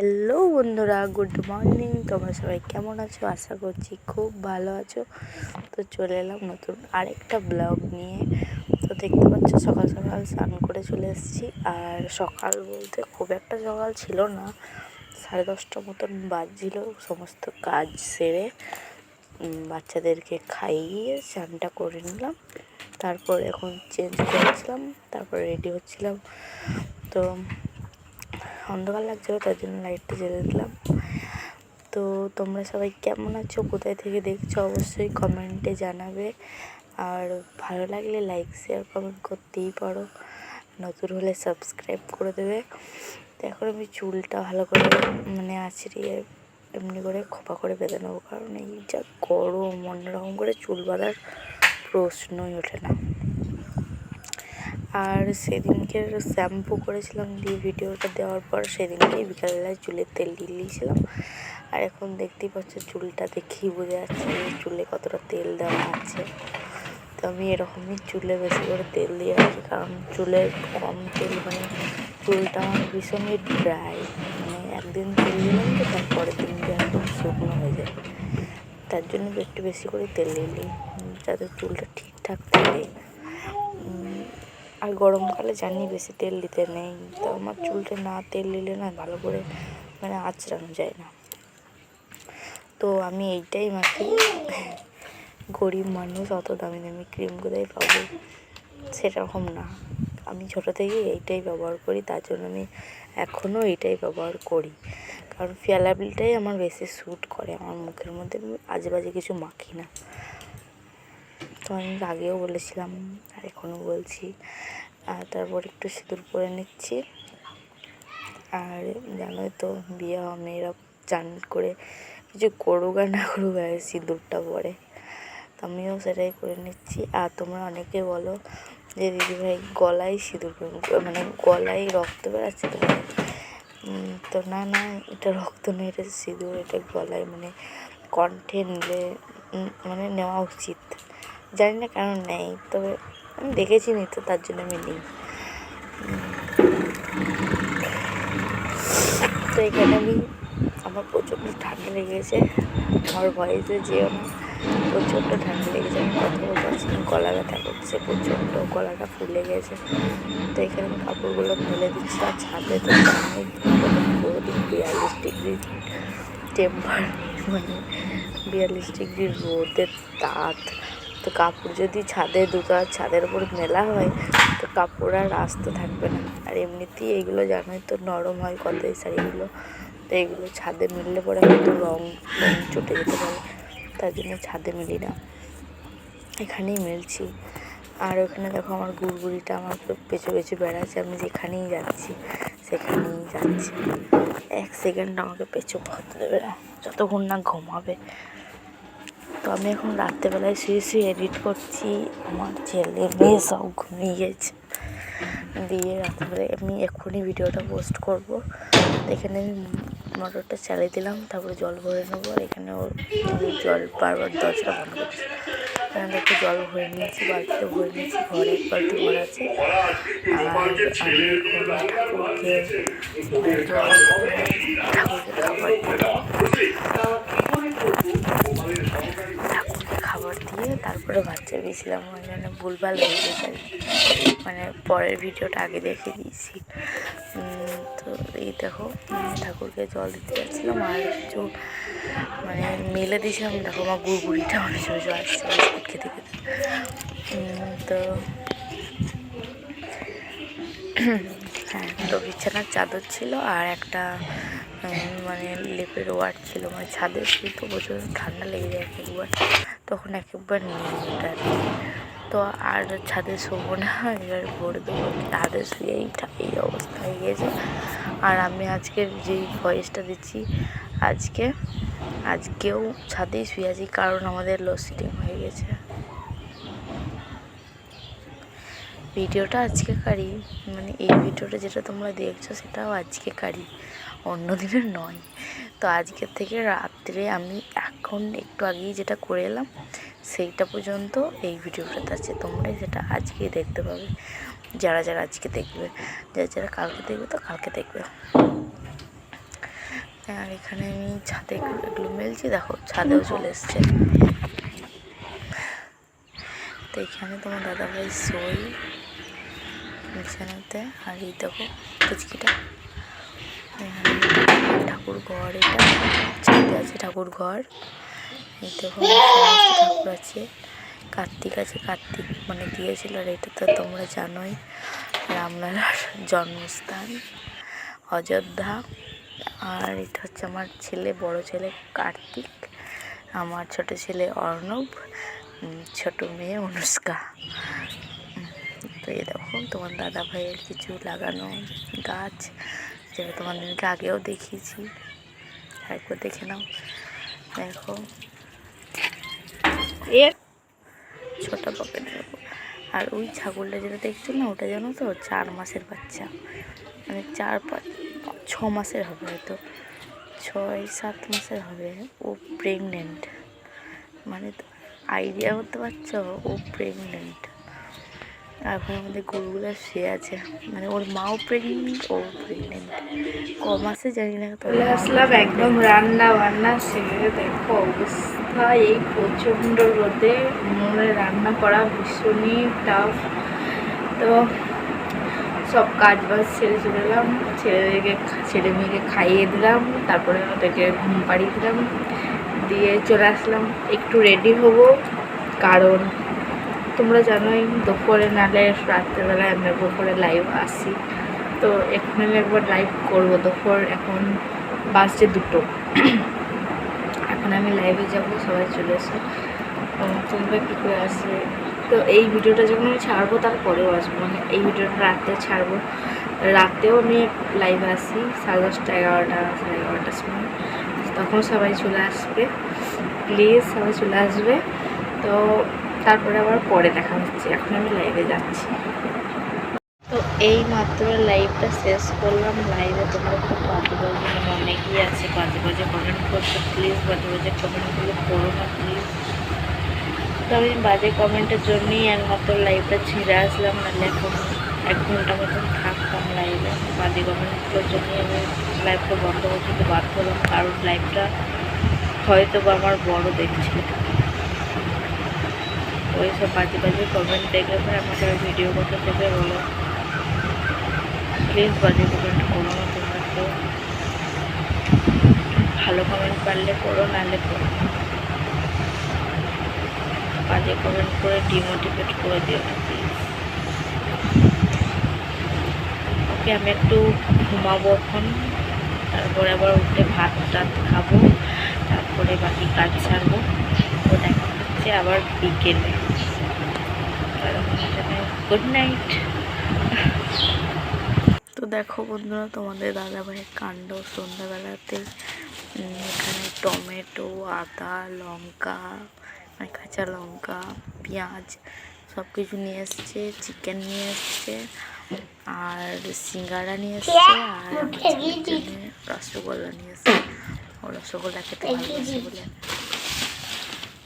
Hello বন্ধুরা, good morning. তোমরা সবাই কেমন আছো? আশা করছি খুব ভালো আছো। তো চলে এলাম নতুন আরেকটা ব্লগ নিয়ে। তো দেখতে পাচ্ছ সকাল সকাল স্নান করে চলে এসেছি। আর সকাল বলতে খুব একটা সকাল ছিল না। সাড়ে দশটা মতন বাজছিল সমস্ত কাজ সেরে। বাচ্চাদেরকে খাইয়ে স্নানটা করে নিলাম। তারপর এখন চেঞ্জ করেছিলাম। তারপর রেডি হচ্ছিলাম। তো অন্ধকার লাগছিল, তার জন্য লাইটটা জ্বেলে দিলাম। তো তোমরা সবাই কেমন আছো? কোথায় থেকে দেখছ? অবশ্যই কমেন্টে জানাবে। আর ভালো লাগলে লাইক শেয়ার কমেন্ট করতেই পারো। নতুন হলে সাবস্ক্রাইব করে দেবে। তো এখন আমি চুলটা ভালো করে মানে আছড়িয়ে এমনি করে খোপা করে বেঁধে নেব। কারণ এই যা গরম, অন্যরকম করে চুল বাঁধার প্রশ্নই ওঠে না। আর সেদিনকে শ্যাম্পু করেছিলাম দিয়ে ভিডিওটা দেওয়ার পর সেদিনকেই বিকালবেলায় চুলে তেল দিয়ে দিয়েছিলাম। আর এখন দেখতেই পাচ্ছ চুলটা দেখেই বোঝা যাচ্ছে চুলে কতটা তেল দেওয়া আছে। তো আমি এরকমই চুলে বেশি করে তেল দিয়ে রাখি কারণ চুলে কম তেল মানে চুলটা আমার ভীষণই ড্রাই মানে একদিন তেল দিলাম তো তারপরের দিন একদম শুকনো হয়ে যায়। তার জন্য একটু বেশি করে তেল দিয়ে নিই যাতে চুলটা ঠিকঠাক থাকে। আর গরমকালে জানি বেশি তেল দিতে নেই। তো আমার চুলটা না তেল দিলে না ভালো করে মানে আঁচড়ানো যায় না। তো আমি এইটাই মাখি। গরিব মানুষ, অত দামি দামি ক্রিম কোথায় পাবো? সেরকম না। আমি ছোটো থেকেই এইটাই ব্যবহার করি, তার জন্য আমি এখনও এইটাই ব্যবহার করি। কারণ ফেলাবিলটাই আমার বেশি স্যুট করে, আমার মুখের মধ্যে আমি আজে বাজে কিছু মাখি না। তো আমি আগেও বলেছিলাম, আর এখনও বলছি। আর তারপর একটু সিঁদুর পরে নিচ্ছি। আর জানোই তো, বিয়ে মেয়েরা চান করে কিছু করুক আর না করুক আগে সিঁদুরটা পরে। তো আমিও সেটাই করে নিচ্ছি। আর তোমরা অনেকে বলো যে দিদিভাই গলায় সিঁদুর মানে গলায় রক্ত বেরাচ্ছে তোমার তো না না, এটা রক্ত নয়, এটা সিঁদুর, এটা গলায় মানে কণ্ঠে নিলে মানে নেওয়া উচিত। জানি না কেন নেই, তবে আমি দেখেছি নি তো, তার জন্য আমি নিই। তো এখানে আমি আমার প্রচণ্ড ঠান্ডা লেগেছে, আমার ভয়েসে যেও না, প্রচণ্ড ঠান্ডা লেগেছে, আমি কথা বলতে পারছি গলা ব্যথা করছে প্রচণ্ড গলাটা ফুলে গেছে। তো এখানে আমি কাপড়গুলো মেলে দিচ্ছি আর ছাদে তো বিয়াল্লিশ ডিগ্রি টেম্পার মানে বিয়াল্লিশ ডিগ্রি রোদের তাত তো কাপড় যদি ছাদে দুটো ছাদের উপর মেলা হয়, তো কাপড় আর আসতে থাকবে না। আর এমনিতেই এইগুলো জানোই তো নরম হয় কত এই শাড়িগুলো। তো এগুলো ছাদে মিললে পরে হয়তো রং রং চটে যেতে পারে। তার জন্য ছাদে মিলি না। এখানেই মিলছি। আর ওখানে দেখো আমার গুড়গুড়িটা আমার পেছু পেছু বেড়াচ্ছে। আমি যেখানেই যাচ্ছি, সেখানেই যাচ্ছি। এক সেকেন্ড আমাকে পেছু পড়তে দেবে না। যতক্ষণ না ঘুমাবে। তো আমি এখন রাত্রেবেলায় শুয়ে শুয়ে এডিট করছি। আমার ছেলে মেয়ে সব ঘুমিয়ে দিয়ে রাত্রে আমি এক্ষুনি ভিডিওটা পোস্ট করব। এখানে আমি মোটরটা চালিয়ে দিলাম, তারপরে জল ভরে নেব। আর এখানে ওর জল বারবার দরজা বন্ধ করছি। এখানে দেখো জল ভরে নিয়েছি বালতিতে ভরে নিয়েছি, ঘরে এক বালতি ভরা আছে। আর ঠাকুরকে খাবার খাবার দিয়ে তারপরে বাচ্চা দিয়েছিলাম ওই জন্য ভুলভাল হয়ে গেছে। মানে পরের ভিডিওটা আগে দেখে দিয়েছি। তো এই দেখো ঠাকুরকে জল দিতে যাচ্ছিলাম আর কিছু মানে মেলে দিয়েছিলাম। দেখো আমার গুড়গুড়িটা অনেক সময় আসছে, বিস্কুট খেতে খেতে। তো হ্যাঁ তো বিছানার চাদর ছিল আর একটা মানে লেপের ওয়ার্ড ছিল মানে ছাদে শুয়ে তো প্রচুর ঠান্ডা লেগে যায় এক একবার। তখন এক একবার নিয়ে ওটা। তো আর ছাদে শোবো না, এবার ভরে দেবো। ছাদে শুয়েই ঠা- এই অবস্থা হয়ে গিয়েছে আর আমি আজকে যেই ভয়েসটা দিচ্ছি, আজকে, আজকেও ছাদেই শুয়ে আছি, কারণ আমাদের লোডশেডিং হয়ে গেছে। ভিডিওটা আজকেকারই মানে এই ভিডিওটা যেটা তোমরা দেখছ, সেটাও আজকেকারই। অন্য দিনের নয়। তো আজকের থেকে রাত্রে আমি এখন একটু আগেই যেটা করে এলাম, সেইটা পর্যন্ত এই ভিডিওটাতে আছে। তোমরা সেটা আজকেই দেখতে পাবে। যারা যারা আজকে দেখবে, যারা যারা কালকে দেখবে তো কালকে দেখবে। আর এখানে আমি ছাদে এগুলো মেলছি, দেখো ছাদেও চলে এসছে। তো এখানে তোমার দাদাভাই সই বিছানাতে, আর এই দেখো কুচকিটা এখানে ঠাকুর ঘর এটা ছাদে আছে ঠাকুর ঘর। সমস্ত ঠাকুর আছে। কার্তিক আছে, কার্তিক মানে দিয়েছিল আর এটা তো তোমরা জানোই। রামলালার জন্মস্থান, অযোধ্যা। আর এটা হচ্ছে আমার ছেলে, বড় ছেলে কার্তিক। আমার ছোট ছেলে অর্ণব ছোট মেয়ে অনুষ্কা। তো দেখো তোমার দাদা ভাইয়ের কিছু লাগানো গাছ। যেটা তোমাদেরকে আগেও দেখিয়েছি। একবার দেখে নাও। দেখো। এর ছোট পকেট দেখো আর ওই ছাগলটা যেটা দেখছ না, ওটা জানো তো? চার মাসের বাচ্চা। মানে চার পাঁচ ছ মাসের হবে হয়তো। ছয়, সাত মাসের হবে। ও প্রেগনেন্ট মানে আইডিয়া করতে পারছ? ও প্রেগনেন্ট এখন আমাদের গরুগুলো শুয়ে আছে। মানে ওর মাও প্রেগনেন্ট ও প্রেগনেন্ট ক মাসে জানি না চলে আসলাম একদম রান্না বান্না সেরে। দেখো অবস্থা, এই প্রচণ্ড রোদে মনে রান্না করা ভীষণই টাফ তো সব কাজ বাজ ছেড়ে চলে এলাম। ছেলেদেরকে ছেলে মেয়েকে খাইয়ে দিলাম। তারপরে ওদেরকে ঘুম পাড়িয়ে দিলাম। দিয়ে চলে আসলাম। একটু রেডি হব, কারণ তোমরা জানোই, দুপুরে নালে রাত্রেবেলায় আমরা দুপুরে লাইভ আসি। তো এখন আমি একবার লাইভ করব দুপুর, এখন বাজছে দুটো। এখন আমি লাইভে যাব, সবাই চলে এসে তোমরা কী করে আসবে তো এই ভিডিওটা যখন আমি ছাড়বো, তারপরেও আসব। মানে এই ভিডিওটা রাতে ছাড়বো। রাতেও আমি লাইভে আসি, সাড়ে দশটা, এগারোটা, সাড়ে এগারোটার সময়। তখন সবাই চলে আসবে। প্লিজ সবাই চলে আসবে। তো তারপরে আবার পরে দেখা হচ্ছে, এখন আমি লাইভে যাচ্ছি। তো এই মাত্র লাইভটা শেষ করলাম। লাইভে তোমরা খুব বাজে বাজে মানে অনেকেই আছে। বাজে বাজে কমেন্ট করছ প্লিজ বাজে বাজে কমেন্টগুলো করো না প্লিজ তো আমি বাজে কমেন্টের জন্যই একমাত্র লাইভটা ছিঁড়ে আসলাম, নাহলে এখন এক ঘণ্টা মতন থাকতাম লাইভে বাজে কমেন্টগুলোর জন্যই আমি লাইভটা বন্ধ করে দিতে বাধ্য হলাম, কারণ লাইভটা হয়তো বা আমার বড় দেখছিল ওই সব বাজে বাজে কমেন্ট দেখলে পরে আমাকে ভিডিও করতে দেবে বলো প্লিজ বাজে কমেন্ট করো না তোমরা কেউ ভালো কমেন্ট পারলে করো, নাহলে করো বাজে কমেন্ট করে ডিমোটিভেট করে দিও না প্লিজ ওকে আমি একটু ঘুমাবো এখন, তারপরে আবার উঠে ভাত টাত খাব, তারপরে বাকি কাজ ছাড়বো তো দেখা। হচ্ছে আবার বিকেলে। গুড নাইট তো দেখো বন্ধুরা তোমাদের দাদা ভাইয়ের কাণ্ড সন্ধ্যাবেলাতে এখানে টমেটো আদা লঙ্কা মানে কাঁচা লঙ্কা পেঁয়াজ সব কিছু নিয়ে এসছে চিকেন নিয়ে এসছে আর সিঙ্গারা নিয়ে এসছে আর রসগোল্লা নিয়ে এসছে। ও রসগোল্লা খেতে ভালোবাসে বলে।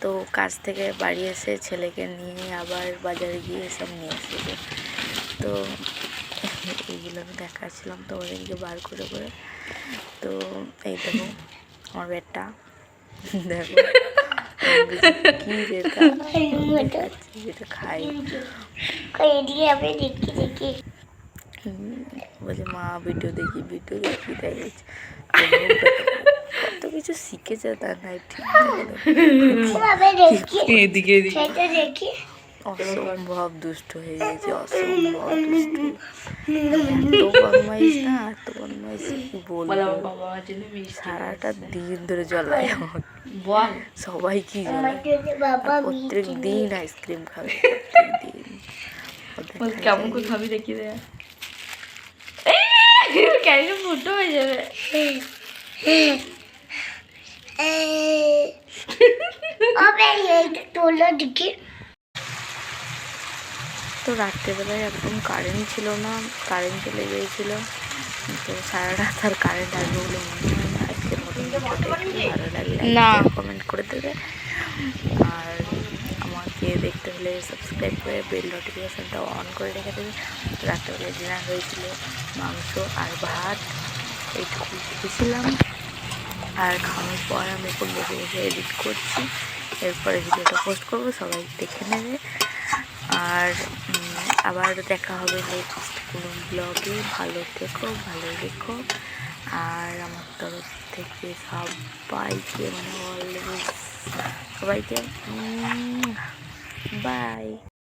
তো কাজ থেকে বাড়ি এসে ছেলেকে নিয়ে আবার বাজারে গিয়ে সব নিয়ে এসেছে। তো এইগুলো আমি দেখাচ্ছিলাম তোমাদেরকে বার করে করে। তো এই দেখো আমার বেটা দেখো যেটা খাই। হুম, বলছে মা ভিডিও দেখি ভিডিও দেখি বলছে। কত কিছু শিখেছে তার নাই ঠিক এদিকে এদিকে অসম্ভব দুষ্ট হয়ে গেছে অসম্ভব দুষ্ট এত বদমাইশ না এত বদমাইশ কি বলব সারাটা দিন ধরে জ্বলায় আমাকে সবাই কি জ্বলায় প্রত্যেক দিন আইসক্রিম খাবে কেমন করে খাবি দেখি দে কেন ফুটো হয়ে যাবে তো রাত্রেবেলায় একদম কারেন্ট ছিল না কারেন্ট চলে গিয়েছিল। তো সারা রাত আর কারেন্ট আসবে বলে মনে হয় না আজকের মতন ভালো লাগলে কমেন্ট করে দেবে। আর আমাকে দেখতে হলে সাবস্ক্রাইব করে বেল নোটিফিকেশানটা অন করে রেখে দেবে। রাত্রেবেলায় ডিনার হয়েছিল মাংস আর ভাত এইটুকু খেয়েছিলাম। আর খাওয়ার পর আমি এখন বসে বসে এডিট করছি। এরপরে ভিডিওটা পোস্ট করব, সবাই দেখে নেবে। আর আবার দেখা হবে নেক্সট কোনো ব্লগে ভালো থেকো, ভালো রেখো। আর আমার তরফ থেকে সবাইকে মানে অলওয়েজ সবাইকে বাই